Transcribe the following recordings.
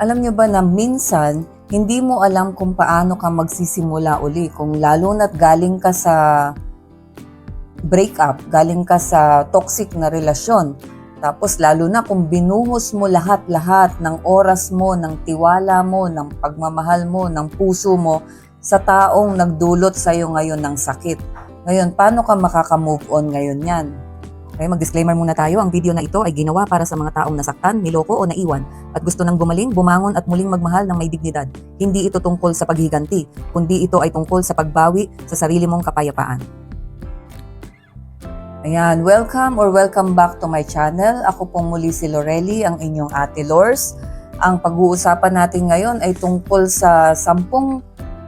Alam nyo ba na minsan, hindi mo alam kung paano ka magsisimula uli. Kung lalo na't galing ka sa breakup, galing ka sa toxic na relasyon. Tapos lalo na kung binuhos mo lahat-lahat ng oras mo, ng tiwala mo, ng pagmamahal mo, ng puso mo sa taong nagdulot sa'yo ngayon ng sakit. Ngayon, paano ka makaka-move on ngayon yan? Okay, mag-disclaimer muna tayo. Ang video na ito ay ginawa para sa mga taong nasaktan, niloko o naiwan at gusto nang gumaling, bumangon at muling magmahal ng may dignidad. Hindi ito tungkol sa paghiganti, kundi ito ay tungkol sa pagbawi sa sarili mong kapayapaan. Ayan, welcome or welcome back to my channel. Ako pong muli si Lorelli, ang inyong ate Lors. Ang pag-uusapan natin ngayon ay tungkol sa 10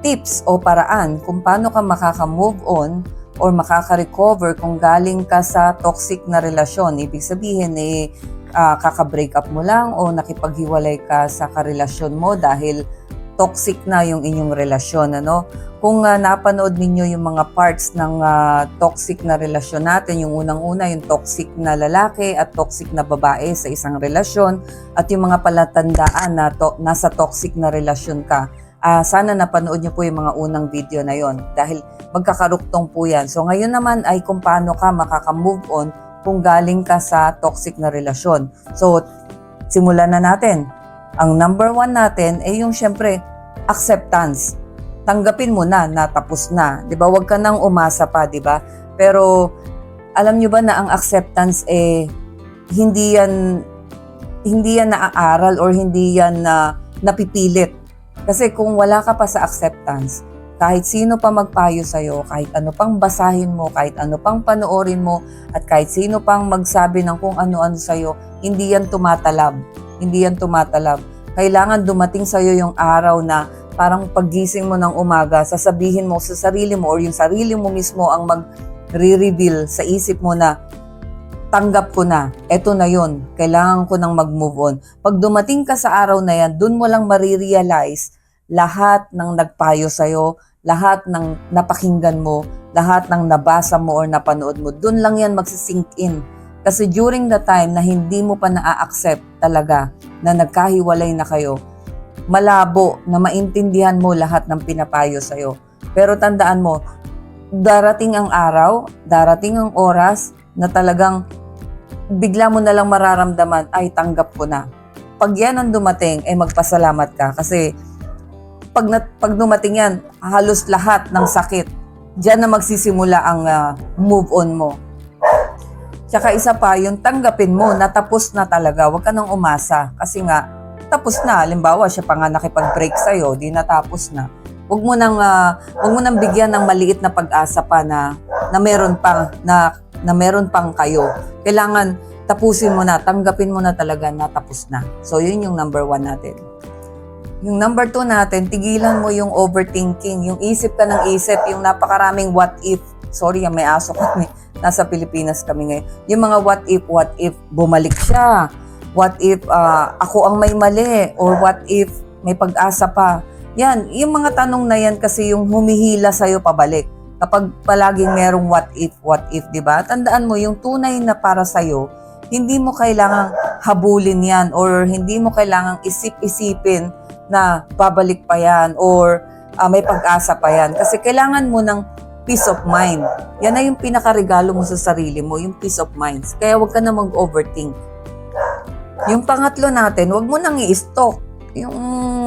tips o paraan kung paano ka makaka-move on or makaka-recover kung galing ka sa toxic na relasyon. Ibig sabihin, eh, ah, kaka-break up mo lang o nakipaghiwalay ka sa karelasyon mo dahil toxic na yung inyong relasyon. Ano? Kung ah, napanood ninyo yung mga parts ng ah, toxic na relasyon natin, yung unang-una, yung toxic na lalaki at toxic na babae sa isang relasyon at yung mga palatandaan na to- nasa toxic na relasyon ka, Ah, sana napanood niyo po yung mga unang video na yon dahil magkakaruktong po yan. So ngayon naman ay kung paano ka makaka-move on kung galing ka sa toxic na relasyon. So simulan na natin. Ang number one natin ay yung syempre acceptance. Tanggapin mo na na tapos na. 'Di ba? Huwag ka nang umasa pa, 'di ba? Pero alam niyo ba na ang acceptance eh hindi yan hindi yan naaaral or hindi yan na napipilit. Kasi kung wala ka pa sa acceptance, kahit sino pa magpayo sa'yo, kahit ano pang basahin mo, kahit ano pang panoorin mo, at kahit sino pang magsabi ng kung ano-ano sa'yo, hindi yan tumatalab. Hindi yan tumatalab. Kailangan dumating sa'yo yung araw na parang paggising mo ng umaga, sasabihin mo sa sarili mo or yung sarili mo mismo ang mag-reveal sa isip mo na tanggap ko na, eto na yon kailangan ko nang mag-move on. Pag dumating ka sa araw na yan, dun mo lang marirealize lahat ng nagpayo sa'yo, lahat ng napakinggan mo, lahat ng nabasa mo or napanood mo, dun lang yan magsisink in. Kasi during the time na hindi mo pa na-accept talaga na nagkahiwalay na kayo, malabo na maintindihan mo lahat ng pinapayo sa'yo. Pero tandaan mo, darating ang araw, darating ang oras na talagang bigla mo na lang mararamdaman, ay tanggap ko na. Pag yan ang dumating, ay magpasalamat ka. Kasi pag, na, pag dumating yan, halos lahat ng sakit, dyan na magsisimula ang ah, move on mo. Tsaka isa pa, yung tanggapin mo, natapos na talaga. Huwag ka nang umasa. Kasi nga, tapos na. Halimbawa, siya pa nga nakipag-break sa'yo, di natapos na. Huwag mo nang, ah, huwag mo nang bigyan ng maliit na pag-asa pa na, na meron pang, na, na meron pang kayo. Kailangan tapusin mo na, tanggapin mo na talaga na tapos na. So, yun yung number one natin. Yung number two natin, tigilan mo yung overthinking. Yung isip ka ng isip, yung napakaraming what if. Sorry, may aso kami. Nasa Pilipinas kami ngayon. Yung mga what if, what if bumalik siya. What if ah, ako ang may mali? Or what if may pag-asa pa? Yan, yung mga tanong na yan kasi yung humihila sa'yo pabalik. Kapag palaging merong what if, what if, di ba? Tandaan mo, yung tunay na para sa'yo, hindi mo kailangang habulin yan or hindi mo kailangang isip-isipin na babalik pa yan or ah, may pag-asa pa yan. Kasi kailangan mo ng peace of mind. Yan na yung pinakaregalo mo sa sarili mo, yung peace of mind. Kaya huwag ka na mag-overthink. Yung pangatlo natin, huwag mo nang i-stalk. Yung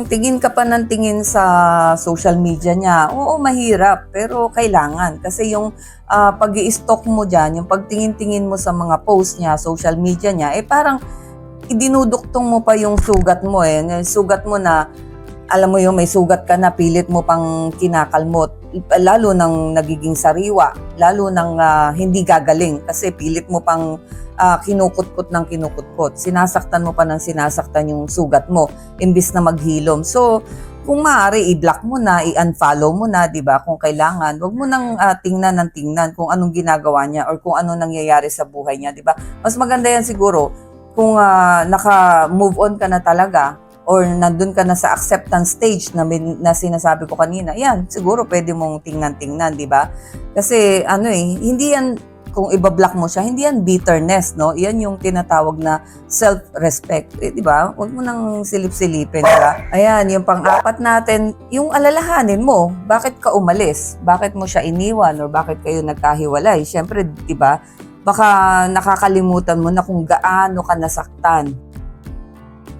tingin ka pa ng tingin sa social media niya, oo, mahirap, pero kailangan. Kasi yung ah, pag i-stalk mo dyan, yung pagtingin-tingin mo sa mga post niya, social media niya, eh parang idinuduktong mo pa yung sugat mo eh. Sugat mo na, alam mo yung may sugat ka na, pilit mo pang kinakalmot. Lalo nang nagiging sariwa, lalo nang ah, hindi gagaling kasi pilit mo pang ah, kinukutkot ng kinukutkot. Sinasaktan mo pa ng sinasaktan yung sugat mo, imbis na maghilom. So, kung maaari, i-block mo na, i-unfollow mo na, di ba? Kung kailangan, wag mo nang ah, tingnan ng tingnan kung anong ginagawa niya or kung anong nangyayari sa buhay niya, di ba? Mas maganda yan siguro kung ah, naka-move on ka na talaga or nandun ka na sa acceptance stage na, na sinasabi ko kanina, yan, siguro pwede mong tingnan-tingnan, di ba? Kasi ano eh, hindi yan kung ibablock mo siya, hindi yan bitterness, no? Yan yung tinatawag na self-respect. Eh, di ba? Huwag mo nang silip-silipin, di ba? Ayan, yung pang-apat natin, yung alalahanin mo, bakit ka umalis? Bakit mo siya iniwan or bakit kayo nagkahiwalay? Siyempre, di ba? Baka nakakalimutan mo na kung gaano ka nasaktan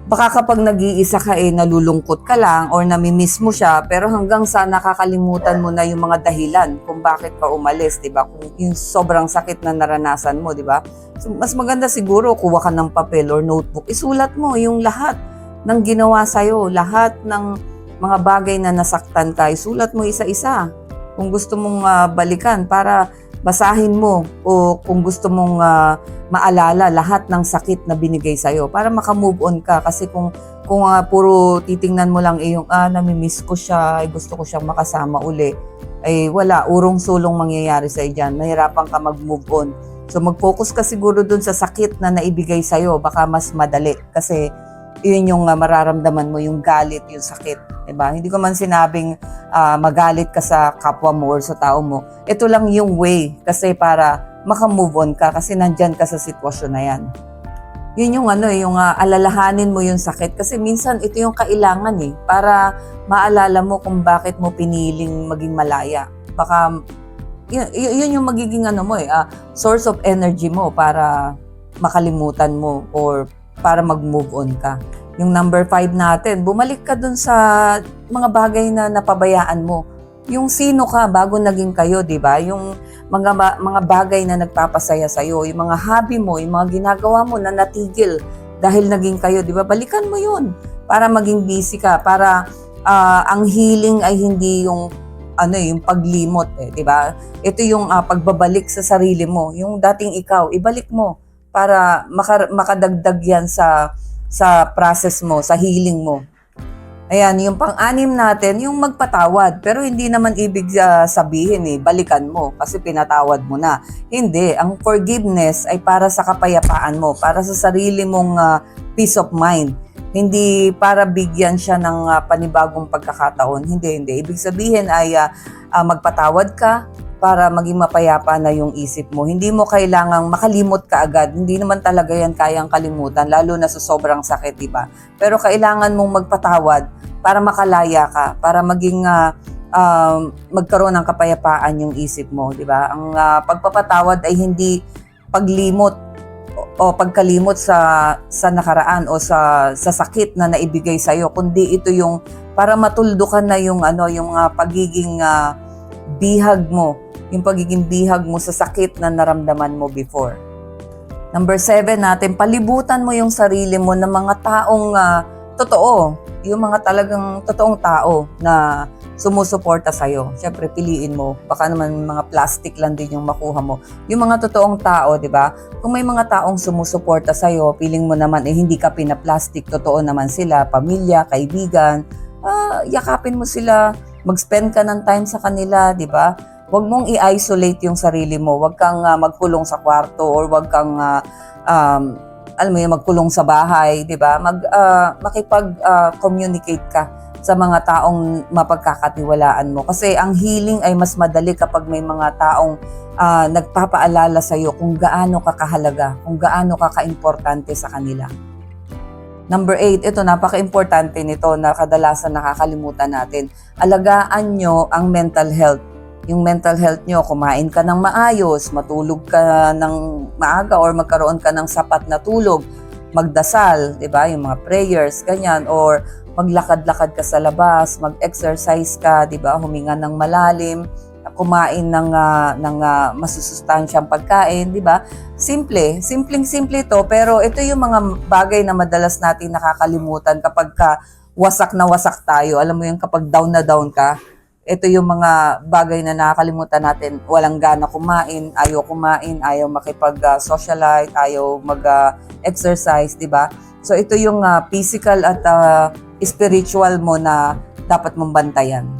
baka kapag nag-iisa ka eh nalulungkot ka lang or namimiss mo siya pero hanggang sa nakakalimutan mo na yung mga dahilan kung bakit ka umalis, 'di ba? Kung yung sobrang sakit na naranasan mo, 'di ba? So, mas maganda siguro kuha ka ng papel or notebook, isulat mo yung lahat ng ginawa sa lahat ng mga bagay na nasaktan ka, isulat mo isa-isa. Kung gusto mong ah, balikan para basahin mo o kung gusto mong ah, maalala lahat ng sakit na binigay sa'yo para makamove on ka. Kasi kung, kung ah, puro titingnan mo lang eh, yung, ah, namimiss ko siya, ay gusto ko siyang makasama uli, ay wala, urong-sulong mangyayari sa'yo dyan. Mahirapan ka mag-move on. So mag-focus ka siguro dun sa sakit na naibigay sa'yo, baka mas madali. Kasi yun yung ah, mararamdaman mo, yung galit, yung sakit. Diba? Hindi ko man sinabing ah, magalit ka sa kapwa mo or sa tao mo. Ito lang yung way kasi para makamove on ka kasi nandyan ka sa sitwasyon na yan. Yun yung ano, yung ah, alalahanin mo yung sakit kasi minsan ito yung kailangan eh para maalala mo kung bakit mo piniling maging malaya. Baka yun, yun yung magiging ano mo eh, ah, source of energy mo para makalimutan mo or para mag-move on ka. Yung number five natin, bumalik ka dun sa mga bagay na napabayaan mo. Yung sino ka bago naging kayo, di ba? Yung mga, mga bagay na nagpapasaya sa'yo, yung mga hobby mo, yung mga ginagawa mo na natigil dahil naging kayo, di ba? Balikan mo yun para maging busy ka, para ah, ang healing ay hindi yung ano yung paglimot eh, di ba? Ito yung ah, pagbabalik sa sarili mo, yung dating ikaw, ibalik mo para maka- makadagdag yan sa sa process mo, sa healing mo. Ayan, yung pang-anim natin, yung magpatawad. Pero hindi naman ibig ah, sabihin eh, balikan mo kasi pinatawad mo na. Hindi, ang forgiveness ay para sa kapayapaan mo, para sa sarili mong ah, peace of mind. Hindi para bigyan siya ng ah, panibagong pagkakataon. Hindi, hindi. Ibig sabihin ay ah, ah, magpatawad ka para maging mapayapa na yung isip mo. Hindi mo kailangang makalimot ka agad. Hindi naman talaga yan kayang kalimutan, lalo na sa sobrang sakit, di ba? Pero kailangan mong magpatawad para makalaya ka, para maging ah, um, magkaroon ng kapayapaan yung isip mo, di ba? Ang ah, pagpapatawad ay hindi paglimot o, pagkalimot sa sa nakaraan o sa sa sakit na naibigay sa iyo, kundi ito yung para matuldukan na yung ano, yung ah, pagiging ah, bihag mo, yung pagiging bihag mo sa sakit na naramdaman mo before. Number seven natin, palibutan mo yung sarili mo ng mga taong ah, totoo. Yung mga talagang totoong tao na sumusuporta sa'yo. Siyempre, piliin mo. Baka naman mga plastic lang din yung makuha mo. Yung mga totoong tao, di ba? Kung may mga taong sumusuporta sa'yo, piling mo naman eh hindi ka pinaplastic. Totoo naman sila, pamilya, kaibigan. Ah, yakapin mo sila. Mag-spend ka ng time sa kanila, di ba? Huwag mong i-isolate yung sarili mo. Huwag kang ah, magkulong sa kwarto or huwag kang ah, um, alam mo yun, magkulong sa bahay, di ba? Mag, ah, makipag-communicate ka sa mga taong mapagkakatiwalaan mo. Kasi ang healing ay mas madali kapag may mga taong ah, nagpapaalala sa iyo kung gaano ka kahalaga, kung gaano ka kaimportante sa kanila. Number eight, ito napaka-importante nito na kadalasan nakakalimutan natin. Alagaan nyo ang mental health. Yung mental health nyo, kumain ka ng maayos, matulog ka ng maaga or magkaroon ka ng sapat na tulog, magdasal, di ba? Yung mga prayers, ganyan. Or maglakad-lakad ka sa labas, mag-exercise ka, di ba? Huminga ng malalim, kumain ng, ah, ng ah, masusustansyang pagkain, di ba? Simple, simpleng-simple ito, pero ito yung mga bagay na madalas natin nakakalimutan kapag ka wasak na wasak tayo. Alam mo yung kapag down na down ka, ito yung mga bagay na nakakalimutan natin. Walang gana kumain, ayaw kumain, ayaw makipag-socialite, ayaw mag-exercise, di ba? So ito yung ah, physical at ah, spiritual mo na dapat mong bantayan.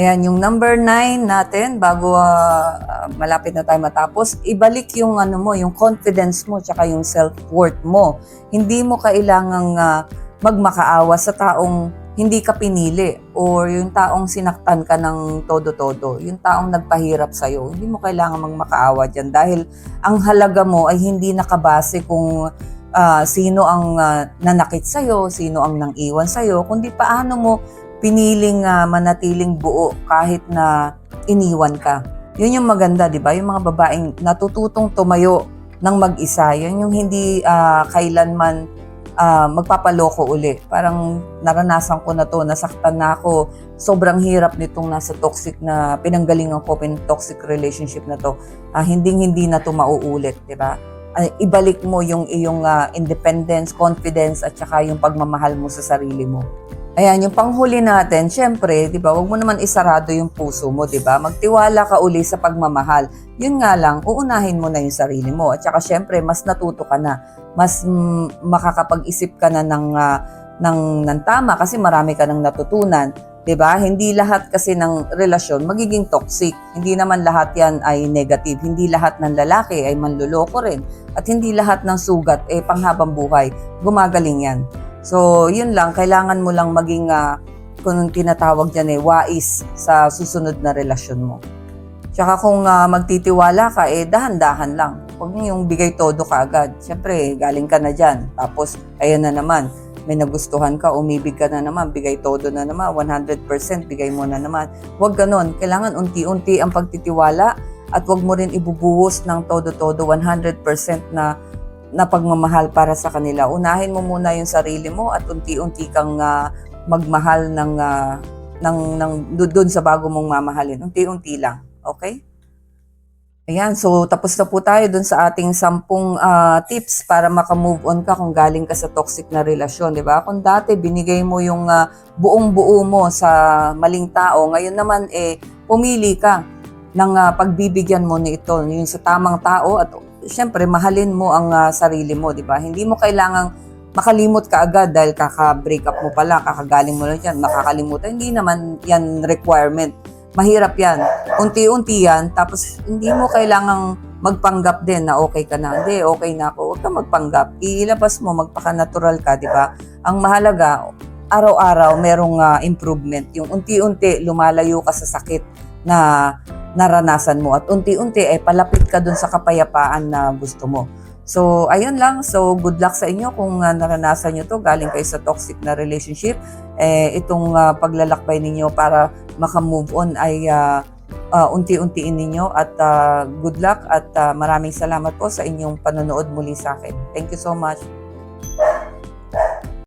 Ayan, yung number nine natin, bago ah, malapit na tayo matapos, ibalik yung ano mo, yung confidence mo, tsaka yung self-worth mo. Hindi mo kailangang ah, magmakaawa sa taong hindi ka pinili or yung taong sinaktan ka ng todo-todo, yung taong nagpahirap sa'yo, hindi mo kailangan magmakaawa dyan dahil ang halaga mo ay hindi nakabase kung ah, sino ang ah, nanakit sa'yo, sino ang nang iwan sa'yo, kundi paano mo piniling ah, manatiling buo kahit na iniwan ka. Yun yung maganda, di ba? Yung mga babaeng natututong tumayo ng mag-isa, yun yung hindi ah, kailanman ah, magpapaloko uli. Parang naranasan ko na to, nasaktan na ako. Sobrang hirap nitong nasa toxic na pinanggalingan ko, pin toxic relationship na to. Ah, hindi hindi na to mauulit, di ba? Ah, ibalik mo yung iyong ah, independence, confidence, at saka yung pagmamahal mo sa sarili mo. Ayan, yung panghuli natin, syempre, di ba, wag mo naman isarado yung puso mo, di ba? Magtiwala ka uli sa pagmamahal. Yun nga lang, uunahin mo na yung sarili mo. At saka syempre, mas natuto ka na. Mas makakapag-isip ka na ng, ah, ng, ng tama kasi marami ka nang natutunan. 'di ba? Hindi lahat kasi ng relasyon magiging toxic. Hindi naman lahat 'yan ay negative. Hindi lahat ng lalaki ay manluloko rin. At hindi lahat ng sugat eh panghabang buhay. Gumagaling 'yan. So, 'yun lang, kailangan mo lang maging ah, kung tinatawag diyan eh wais sa susunod na relasyon mo. Tsaka kung ah, magtitiwala ka, eh dahan-dahan lang. Huwag yung bigay todo ka agad. Siyempre, galing ka na dyan. Tapos, ayun na naman, may nagustuhan ka, umibig ka na naman, bigay todo na naman, 100% bigay mo na naman. Huwag ganon. Kailangan unti-unti ang pagtitiwala at huwag mo rin ibubuhos ng todo-todo 100% na na pagmamahal para sa kanila. Unahin mo muna yung sarili mo at unti-unti kang ah, magmahal ng ah, ng ng doon sa bago mong mamahalin. Unti-unti lang. Okay? Ayan, so tapos na po tayo dun sa ating sampung ah, tips para makamove on ka kung galing ka sa toxic na relasyon, di ba? Kung dati binigay mo yung ah, buong buo mo sa maling tao, ngayon naman eh pumili ka ng ah, pagbibigyan mo nito, yung sa tamang tao at syempre mahalin mo ang ah, sarili mo, di ba? Hindi mo kailangang makalimot ka agad dahil kaka-break up mo pala, kakagaling mo lang yan, makakalimutan. Hindi naman yan requirement. Mahirap yan. Unti-unti yan, tapos hindi mo kailangang magpanggap din na okay ka na. Hindi, okay na ako. Huwag ka magpanggap. Ilabas mo, magpaka-natural ka, di ba? Ang mahalaga, araw-araw merong ah, improvement. Yung unti-unti lumalayo ka sa sakit na naranasan mo at unti-unti ay palapit ka dun sa kapayapaan na gusto mo. So, ayun lang. So, good luck sa inyo kung ah, naranasan nyo to galing kayo sa toxic na relationship. Eh, itong ah, paglalakbay ninyo para makamove on ay ah, ah, unti-untiin ninyo at ah, good luck at ah, maraming salamat po sa inyong panonood muli sa akin. Thank you so much.